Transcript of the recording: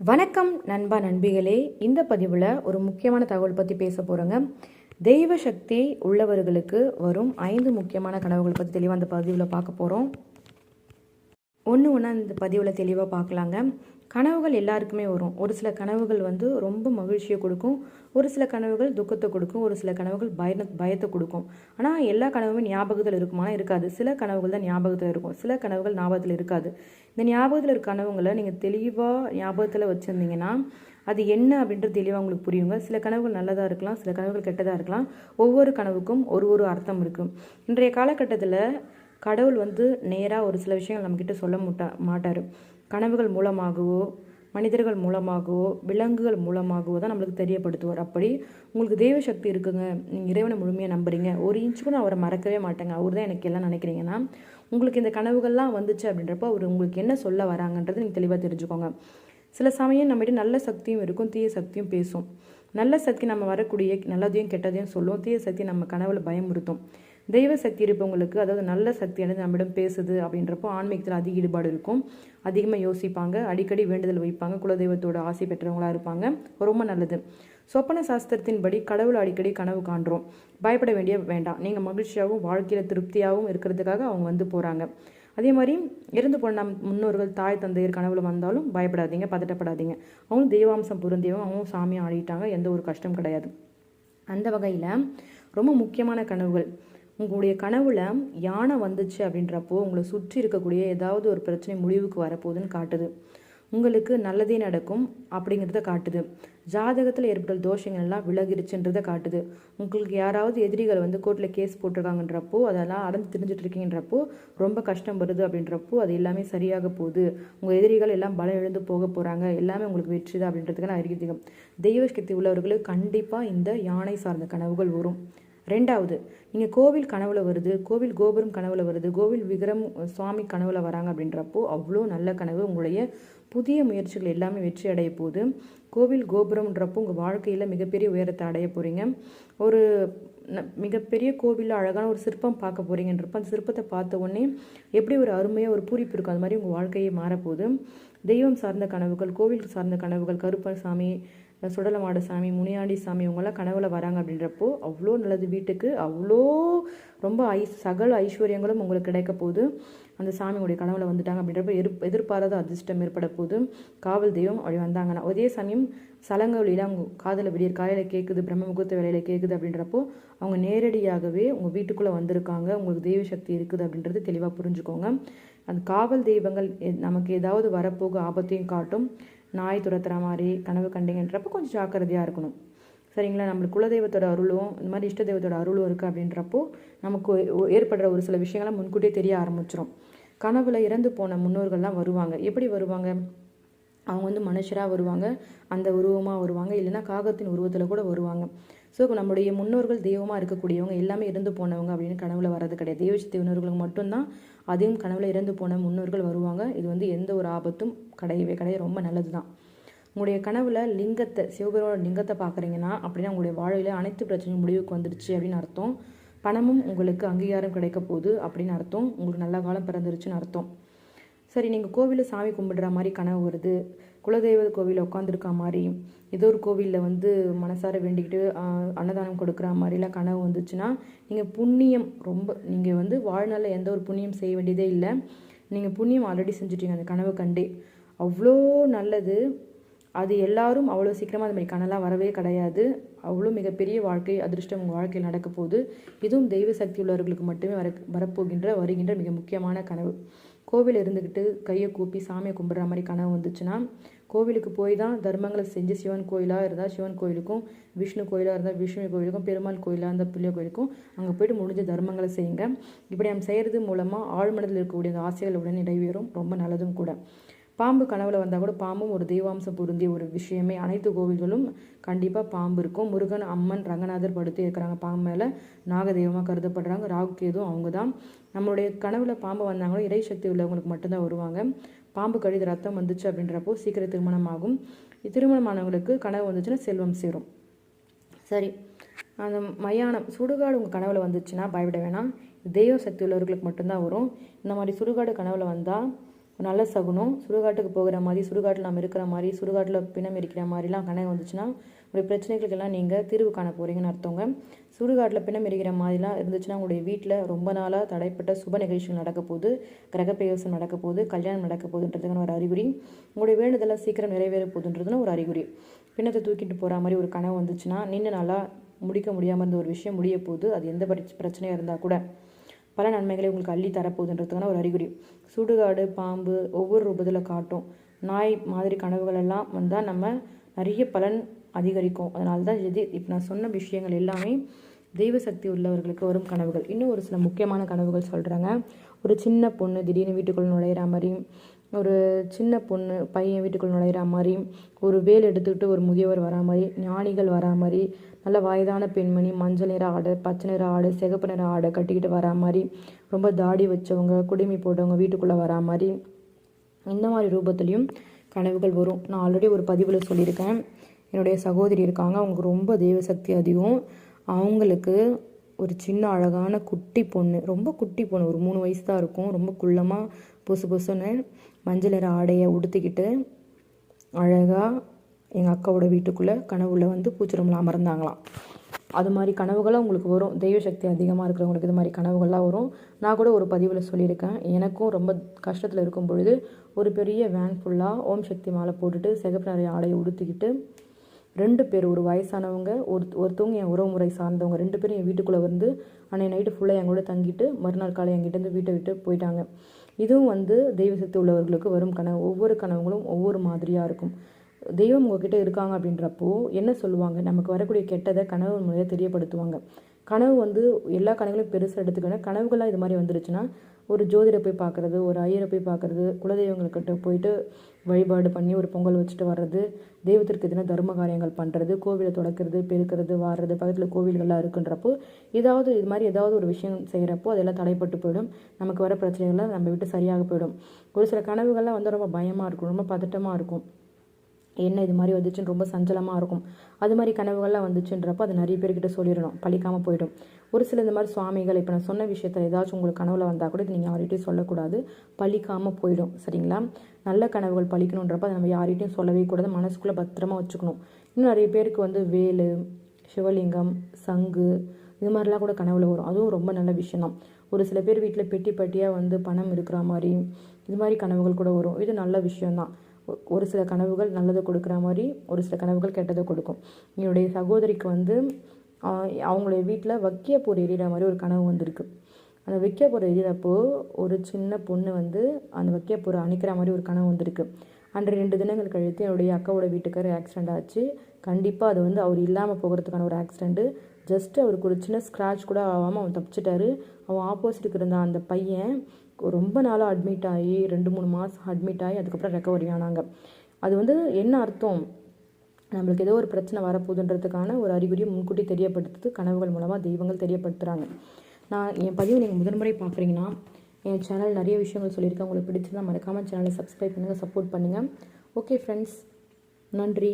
வணக்கம் நண்பா நண்பிகளே. இந்த பதிவில் ஒரு முக்கியமான தகவல் பற்றி பேச போகிறோங்க தெய்வ சக்தி உள்ளவர்களுக்கு வரும் ஐந்து முக்கியமான கனவுகள் பற்றி தெளிவாக அந்த பதிவில் பார்க்க போகிறோம் ஒன்று ஒன்றா இந்த பதிவில் தெளிவாக பார்க்கலாங்க. கனவுகள் எல்லாருக்குமே வரும். ஒரு சில கனவுகள் வந்து ரொம்ப மகிழ்ச்சியை கொடுக்கும். ஒரு சில கனவுகள் துக்கத்தை கொடுக்கும். ஒரு சில கனவுகள் பய பயத்தை கொடுக்கும். ஆனால் எல்லா கனவுமே ஞாபகத்தில் இருக்குமானா இருக்காது. சில கனவுகள் தான் ஞாபகத்தில் இருக்கும். சில கனவுகள் ஞாபகத்தில் இருக்காது. இந்த ஞாபகத்தில் இருக்க கனவுங்களை நீங்கள் தெளிவாக ஞாபகத்தில் வச்சுருந்தீங்கன்னா அது என்ன அப்படின்றது தெளிவாக உங்களுக்கு புரியுங்க. சில கனவுகள் நல்லதாக இருக்கலாம். சில கனவுகள் கெட்டதாக இருக்கலாம். ஒவ்வொரு கனவுக்கும் ஒரு ஒரு அர்த்தம் இருக்கும் இன்றைய காலகட்டத்தில் கடவுள் வந்து நேராக ஒரு சில விஷயங்கள் நம்மக்கிட்ட சொல்ல முட்டா மாட்டார். கனவுகள் மூலமாகவோ மனிதர்கள் மூலமாகவோ விலங்குகள் மூலமாகவோ தான் நம்மளுக்கு தெரியப்படுத்துவார். அப்படி உங்களுக்கு தெய்வ சக்தி இருக்குங்க. நீங்கள் இறைவனை முழுமையாக நம்புறீங்க. ஒரு இன்ச்சு கூட அவரை மறக்கவே மாட்டேங்க. அவர் தான் எனக்கு எல்லாம் நினைக்கிறீங்கன்னா உங்களுக்கு இந்த கனவுகள்லாம் வந்துச்சு அப்படின்றப்போ அவர் உங்களுக்கு என்ன சொல்ல வராங்கன்றது நீங்கள் தெளிவாக தெரிஞ்சுக்கோங்க. சில சமயம் நம்மகிட்ட நல்ல சக்தியும் இருக்கும் தீய சக்தியும் பேசும். நல்ல சக்தி நம்ம வரக்கூடிய நல்லதையும் கெட்டதையும் சொல்லும். தீய சக்தி நம்ம கனவுல பயமுறுத்தும். தெய்வ சக்தி இருப்பவங்களுக்கு அதாவது நல்ல சக்தியானது நம்மிடம் பேசுது அப்படின்றப்போ ஆன்மீகத்தில் அதிக ஈடுபாடு இருக்கும். அதிகமாக யோசிப்பாங்க அடிக்கடி வேண்டுதல் வைப்பாங்க குலதெய்வத்தோட ஆசை பெற்றவங்களாக இருப்பாங்க. ரொம்ப நல்லது. சொப்பன சாஸ்திரத்தின்படி கடவுள் அடிக்கடி கனவு காண்றோம். பயப்பட வேண்டிய வேண்டாம். நீங்கள் மகிழ்ச்சியாகவும் வாழ்க்கையில் திருப்தியாகவும் இருக்கிறதுக்காக அவங்க வந்து போகிறாங்க அதே மாதிரி இறந்து போன நம் முன்னோர்கள் தாய் தந்தையர் கனவுல வந்தாலும் பயப்படாதீங்க பதட்டப்படாதீங்க. அவங்களும் தெய்வாம்சம் பொருந்தியவங்க அவங்களும் சாமியாக ஆடிட்டாங்க எந்த ஒரு கஷ்டம் கிடையாது. அந்த வகையில் ரொம்ப முக்கியமான கனவுகள். உங்களுடைய கனவுல யானை வந்துச்சு அப்படின்றப்போ உங்களை சுற்றி இருக்கக்கூடிய ஏதாவது ஒரு பிரச்சனை முடிவுக்கு வரப்போகுதுன்னு காட்டுது. உங்களுக்கு நல்லதே நடக்கும் அப்படிங்கிறத காட்டுது. ஜாதகத்தில் ஏற்பட்ட தோஷங்கள் எல்லாம் விலகிருச்சுன்றதை காட்டுது. உங்களுக்கு யாராவது எதிரிகள் வந்து கோர்ட்டில் கேஸ் போட்டிருக்காங்கன்றப்போ அதெல்லாம் அடைஞ்சு தெரிஞ்சுட்டு இருக்கீங்கன்றப்போ ரொம்ப கஷ்டம் வருது அப்படின்றப்போ அது எல்லாமே சரியாக போகுது. உங்கள் எதிரிகள் எல்லாம் பலம் எழுந்து போக போகிறாங்க எல்லாமே உங்களுக்கு வெற்றி தான் அப்படின்றதுக்கு நான் தெய்வ சக்தி உள்ளவர்களுக்கு கண்டிப்பாக இந்த யானை சார்ந்த கனவுகள் வரும். ரெண்டாவது நீங்கள் கோவில் கனவுல வருது கோவில் கோபுரம் கனவுல வருது கோவில் விக்ரம் சுவாமி கனவுல வராங்க அப்படின்றப்போ அவ்வளோ நல்ல கனவு உங்களுடைய புதிய முயற்சிகள் எல்லாமே வெற்றி அடைய போகுது. கோவில் கோபுரம்ன்றப்போ உங்கள் வாழ்க்கையில் மிகப்பெரிய உயரத்தை அடைய போகிறீங்க ஒரு மிகப்பெரிய கோவிலில் அழகான ஒரு சிற்பம் பார்க்க போகிறீங்கன்றப்ப அந்த சிற்பத்தை பார்த்த உடனே எப்படி ஒரு அருமையாக ஒரு பூரிப்பு இருக்கும் அது மாதிரி உங்கள் வாழ்க்கையே மாறப்போகுது. தெய்வம் சார்ந்த கனவுகள் கோவில் சார்ந்த கனவுகள் கருப்பன் சாமி சுடலமாடு சாமி முனியாண்டி சாமி இவங்கெல்லாம் கனவுல வராங்க அப்படின்றப்போ அவ்வளோ நல்லது வீட்டுக்கு அவ்வளோ ரொம்ப ஐ சகல ஐஸ்வர்யங்களும் உங்களுக்கு கிடைக்க போகுது. அந்த சாமியுடைய கனவுல வந்துட்டாங்க அப்படின்றப்ப எதிர் எதிர்பாராத அதிர்ஷ்டம் ஏற்பட போது காவல் தெய்வம் அப்படி வந்தாங்கன்னா அதே சமயம் சலங்கவழியில் அவங்க காதில் விடியற் காலையில் கேட்குது பிரம்ம முகூர்த்த வேலையில் கேட்குது அப்படின்றப்போ அவங்க நேரடியாகவே உங்கள் வீட்டுக்குள்ளே வந்திருக்காங்க. உங்களுக்கு தெய்வ சக்தி இருக்குது அப்படின்றது தெளிவாக புரிஞ்சுக்கோங்க. அந்த காவல் தெய்வங்கள் நமக்கு ஏதாவது வரப்போக ஆபத்தையும் காட்டும். நாய் துரத்துற மாதிரி கனவு கண்டிங்கன்றப்போ கொஞ்சம் ஜாக்கிரதையாக இருக்கணும். சரிங்களா? நம்மளுக்கு குலதெய்வத்தோட அருளும் இந்த மாதிரி இஷ்ட தெய்வத்தோட அருளும் இருக்குது அப்படின்றப்போ நமக்கு ஏற்படுற ஒரு சில விஷயங்களை முன்கூட்டியே தெரிய ஆரம்பிச்சிடும் கனவுல இறந்து போன முன்னோர்கள்லாம் வருவாங்க. எப்படி வருவாங்க? அவங்க வந்து மனுஷராக வருவாங்க அந்த உருவமாக வருவாங்க இல்லைன்னா காகத்தின் உருவத்தில் கூட வருவாங்க. ஸோ இப்போ நம்முடைய முன்னோர்கள் தெய்வமாக இருக்கக்கூடியவங்க எல்லாமே இறந்து போனவங்க அப்படின்னு கனவுல வர்றது கிடையாது. தெய்வ உணர்வுகளுக்கு மட்டும்தான் அதையும் கனவுல இறந்து போன முன்னோர்கள் வருவாங்க. இது வந்து எந்த ஒரு ஆபத்தும் கிடையவே கிடையாது. ரொம்ப நல்லது தான் உங்களுடைய கனவுல லிங்கத்தை சிவபெருமானோட லிங்கத்தை பார்க்குறீங்கன்னா அப்படின்னா உங்களுடைய வாழ்வில் அனைத்து பிரச்சனையும் முடிவுக்கு வந்துடுச்சு அப்படின்னு அர்த்தம். பணமும் உங்களுக்கு அங்கீகாரம் கிடைக்க போகுது அப்படின்னு அர்த்தம். உங்களுக்கு நல்ல காலம் பிறந்துருச்சுன்னு அர்த்தம். சரி நீங்கள் கோவிலில் சாமி கும்பிடுற மாதிரி கனவு வருது. குலதெய்வ கோவிலில் உட்காந்துருக்க மாதிரி ஏதோ ஒரு கோவிலில் வந்து மனசார வேண்டிக்கிட்டு அன்னதானம் கொடுக்குற மாதிரிலாம் கனவு வந்துச்சுன்னா நீங்கள் புண்ணியம் ரொம்ப நீங்கள் வந்து வாழ்நாளில் எந்த ஒரு புண்ணியம் செய்ய வேண்டியதே இல்லை. நீங்கள் புண்ணியம் ஆல்ரெடி செஞ்சுட்டீங்க அந்த கனவு கண்டே. அவ்வளோ நல்லது. அது எல்லாரும் அவ்வளோ சீக்கிரமாக அது மாதிரி கனலாம் வரவே கிடையாது. அவ்வளோ மிகப்பெரிய வாழ்க்கை அதிர்ஷ்டம் உங்கள் வாழ்க்கையில் நடக்க போகுது. இதுவும் தெய்வ சக்தி உள்ளவர்களுக்கு மட்டுமே வர வரப்போகின்ற வருகின்ற மிக முக்கியமான கனவு. கோவில் இருந்துக்கிட்டு கையை கூப்பி சாமியை கும்பிட்ற மாதிரி கனவு வந்துச்சுன்னா கோவிலுக்கு போய் தான் தர்மங்களை செஞ்சு சிவன் கோயிலாக இருந்தால் சிவன் கோயிலுக்கும் விஷ்ணு கோயிலாக இருந்தால் விஷ்ணு கோயிலுக்கும் பெருமாள் கோயிலாக இருந்தால் பிள்ளை கோயிலுக்கும் அங்கே போய்ட்டு முடிஞ்ச தர்மங்களை செய்யுங்க. இப்படி நம்ம செய்கிறது மூலமாக ஆழ்மனதில் இருக்கக்கூடிய ஆசைகள் உடனே நிறைவேறும். ரொம்ப நல்லதும் கூட. பாம்பு கனவுல வந்தால் கூட பாம்பும் ஒரு தெய்வாம்சம் பொருந்திய ஒரு விஷயமே. அனைத்து கோவில்களும் கண்டிப்பாக பாம்பு இருக்கும். முருகன் அம்மன் ரங்கநாதர் படுத்து இருக்கிறாங்க. பாம்பு மேலே நாக தெய்வமாக கருதப்படுறாங்க. ராகு கேதும் அவங்க தான் நம்மளுடைய கனவுல பாம்பு வந்தாங்களோ இறை சக்தி உள்ளவங்களுக்கு மட்டும்தான் வருவாங்க. பாம்பு கடித ரத்தம் வந்துச்சு அப்படின்றப்போ சீக்கிரம் திருமணம் ஆகும். திருமணமானவங்களுக்கு கனவு வந்துச்சுன்னா செல்வம் சேரும். சரி. அந்த மயானம் சுடுகாடு உங்கள் கனவில் வந்துச்சுன்னா பயப்பட வேணாம். தெய்வ சக்தி உள்ளவர்களுக்கு மட்டும்தான் வரும். இந்த மாதிரி சுடுகாடு கனவில் வந்தால் நல்ல சகுனம் சுடுகாட்டுக்கு போகிற மாதிரி சுடுகாட்டில் நம்ம இருக்கிற மாதிரி சுடுகாட்டில் பிணம் இருக்கிற மாதிரிலாம் கனவு வந்துச்சுன்னா உங்களுடைய பிரச்சனைகளுக்கெல்லாம் நீங்கள் தீர்வு காண போகிறீங்கன்னு அர்த்தங்க. சுடுகாட்டில் பிணம் எரிக்கிற மாதிரிலாம் இருந்துச்சுன்னா உங்களுடைய வீட்டில் ரொம்ப நாளாக தடைப்பட்ட சுப நிகழ்ச்சிகள் நடக்க போகுது கிரகப்பிரவேசம் நடக்க போகுது கல்யாணம் நடக்க போகுதுன்றதுக்கான ஒரு அறிகுறி உங்களுடைய வேண்டுதெல்லாம் சீக்கிரம் நிறைவேற போகுதுன்றதுன்னு ஒரு அறிகுறி. பிணத்தை தூக்கிட்டு போகிற மாதிரி ஒரு கனவு வந்துச்சுன்னா நின்று நாளாக முடிக்க முடியாமல் இருந்த ஒரு விஷயம் முடிய போகுது அது எந்த பிரச்சனையாக இருந்தால் கூட. பல நன்மைகளை உங்களுக்கு அள்ளி தரப்போகுதுன்றதுக்கான ஒரு அறிகுறி. சுடுகாடு பாம்பு ஒவ்வொரு ரூபத்தில் காட்டும். நாய் மாதிரி கனவுகள் எல்லாம் வந்தால் நம்ம நிறைய பலன் அதிகரிக்கும். அதனால தான் இது இப்போ நான் சொன்ன விஷயங்கள் எல்லாமே தெய்வ சக்தி உள்ளவர்களுக்கு வரும் கனவுகள். இன்னும் ஒரு சில முக்கியமான கனவுகள் சொல்கிறாங்க ஒரு சின்ன பொண்ணு திடீர்னு வீட்டுக்குள் நுழையிற மாதிரி ஒரு சின்ன பொண்ணு பையன் வீட்டுக்குள் நுழையிற மாதிரி ஒரு வேல் எடுத்துக்கிட்டு ஒரு முதியவர் வரா மாதிரி ஞானிகள் வரா மாதிரி நல்ல வயதான பெண்மணி மஞ்சள் நிற ஆடை பச்சை நிற ஆடை சிகப்பு நிற ஆடை கட்டிக்கிட்டு வரா மாதிரி ரொம்ப தாடி வச்சவங்க குடுமி போட்டவங்க வீட்டுக்குள்ளே வரா மாதிரி இந்த மாதிரி ரூபத்துலேயும் கனவுகள் வரும். நான் ஆல்ரெடி ஒரு பதிவில் சொல்லியிருக்கேன். என்னுடைய சகோதரி இருக்காங்க. அவங்களுக்கு ரொம்ப தெய்வ சக்தி அதிகம். அவங்களுக்கு ஒரு சின்ன அழகான குட்டி பொண்ணு ரொம்ப குட்டி பொண்ணு ஒரு மூணு வயசு தான் இருக்கும். ரொம்ப குள்ளமாக புசு புசுன்னு மஞ்சள் நிற ஆடையை உடுத்திக்கிட்டு அழகாக எங்கள் அக்காவோட வீட்டுக்குள்ளே கனவுல வந்து பூச்சிரமில் அமர்ந்தாங்களாம் அது மாதிரி கனவுகளாக உங்களுக்கு வரும். தெய்வ சக்தி அதிகமாக இருக்கிறவங்களுக்கு இது மாதிரி கனவுகள்லாம் வரும். நான் கூட ஒரு பதிவில் சொல்லியிருக்கேன். எனக்கும் ரொம்ப கஷ்டத்தில் இருக்கும் பொழுது ஒரு பெரிய வேன் ஃபுல்லாக ஓம் சக்தி மாலை போட்டுட்டு சிகப்பு நிறைய ஆடையை உடுத்திக்கிட்டு ரெண்டு பேர் ஒரு வயசானவங்க ஒரு ஒருத்தவங்க என் உறவுமுறை சார்ந்தவங்க ரெண்டு பேரும் என் வீட்டுக்குள்ளே வந்து அன்னைய நைட்டு ஃபுல்லாக என் கூட தங்கிட்டு மறுநாள் காலை என்கிட்டேருந்து வீட்டை விட்டு போயிட்டாங்க. இதுவும் வந்து தெய்வ சக்தி உள்ளவர்களுக்கு வரும் கனவு. ஒவ்வொரு கனவுகளும் ஒவ்வொரு மாதிரியாக இருக்கும். தெய்வம் உங்ககிட்ட இருக்காங்க அப்படின்றப்போ என்ன சொல்லுவாங்க? நமக்கு வரக்கூடிய கெட்டதை கனவு முறையாக தெரியப்படுத்துவாங்க. கனவு வந்து எல்லா கனவுகளையும் பெருசாக எடுத்துக்கணும் கனவுகள்லாம் இது மாதிரி வந்துருச்சுன்னா ஒரு ஜோதிடரை போய் பார்க்குறது ஒரு ஐயரை போய் பார்க்குறது குலதெய்வங்கள்கிட்ட போயிட்டு வழிபாடு பண்ணி ஒரு பொங்கல் வச்சுட்டு வர்றது தெய்வத்திற்கு எதுனா தர்ம காரியங்கள் பண்ணுறது கோவிலை தொடக்கிறது பெருக்கிறது வாடுறது பக்கத்தில் கோவில்கள்லாம் இருக்குன்றப்போ ஏதாவது இது மாதிரி ஏதாவது ஒரு விஷயம் செய்கிறப்போ அதெல்லாம் தடைப்பட்டு போயிடும். நமக்கு வர பிரச்சனைகள்லாம் நம்ம விட்டு சரியாக போயிடும். ஒரு சில கனவுகள்லாம் வந்து ரொம்ப பயமாக இருக்கும் ரொம்ப பதட்டமாக இருக்கும். என்ன இது மாதிரி வந்துச்சுன்னு ரொம்ப சஞ்சலமாக இருக்கும். அது மாதிரி கனவுகள்லாம் வந்துச்சுன்றப்போ அது நிறைய பேர்கிட்ட சொல்லிடணும். பழிக்காமல் போயிடும். ஒரு சில இந்த மாதிரி சுவாமிகள் இப்போ நான் சொன்ன விஷயத்தில் ஏதாச்சும் உங்களுக்கு கனவுல வந்தால் கூட இது நீங்கள் யார்கிட்டையும் சொல்லக்கூடாது. பழிக்காமல் போயிடும். சரிங்களா? நல்ல கனவுகள் பழிக்கணுன்றப்ப அதை நம்ம யார்கிட்டையும் சொல்லவே கூடாது. மனசுக்குள்ளே பத்திரமா வச்சுக்கணும். இன்னும் நிறைய பேருக்கு வந்து வேலு சிவலிங்கம் சங்கு இது மாதிரிலாம் கூட கனவுல வரும். அதுவும் ரொம்ப நல்ல விஷயம்தான். ஒரு சில பேர் வீட்டில் பெட்டி பெட்டியாக வந்து பணம் இருக்கிற மாதிரி இது மாதிரி கனவுகள் கூட வரும். இது நல்ல விஷயம்தான். ஒரு சில கனவுகள் நல்லதை கொடுக்குற மாதிரி ஒரு சில கனவுகள் கெட்டதை கொடுக்கும். என்னுடைய சகோதரிக்கு வந்து அவங்களுடைய வீட்டில் போர் எரியிற மாதிரி ஒரு கனவு வந்திருக்கு. அந்த வைக்கப்பூர் எரியிறப்போ ஒரு சின்ன பொண்ணு வந்து அந்த வைக்க போரை அணிக்கிற மாதிரி ஒரு கனவு வந்திருக்கு. அன்று ரெண்டு தினங்கள் கழித்து என்னுடைய அக்காவோட வீட்டுக்காரர் ஆக்சிடெண்ட் ஆச்சு. கண்டிப்பாக அது வந்து அவர் இல்லாமல் போகிறதுக்கான ஒரு ஆக்சிடெண்ட்டு ஜஸ்ட் அவருக்கு ஒரு சின்ன ஸ்க்ராட்ச் கூட ஆகாமல் அவன் தப்பிச்சிட்டாரு. அவன் ஆப்போசிட்டுக்கு இருந்த அந்த பையன் ரொம்ப நாளாக அட்மிட் ஆகி ரெண்டு மூணு மாதம் அட்மிட் ஆகி அதுக்கப்புறம் ரெக்கவரி ஆனாங்க. அது வந்து என்ன அர்த்தம்? நம்மளுக்கு ஏதோ ஒரு பிரச்சனை வரப்போகுதுன்றதுக்கான ஒரு அறிகுறியை முன்கூட்டி தெரியப்படுத்துறது கனவுகள் மூலமாக தெய்வங்கள் தெரியப்படுத்துகிறாங்க நான் என் பதிவு நீங்கள் முதன்முறை பார்க்குறீங்கன்னா என் சேனல் நிறைய விஷயங்கள் சொல்லியிருக்கேன். உங்களுக்கு பிடிச்சிருந்தா மறக்காமல் சேனலை சப்ஸ்கிரைப் பண்ணுங்கள் சப்போர்ட் பண்ணுங்கள் ஓகே ஃப்ரெண்ட்ஸ் நன்றி.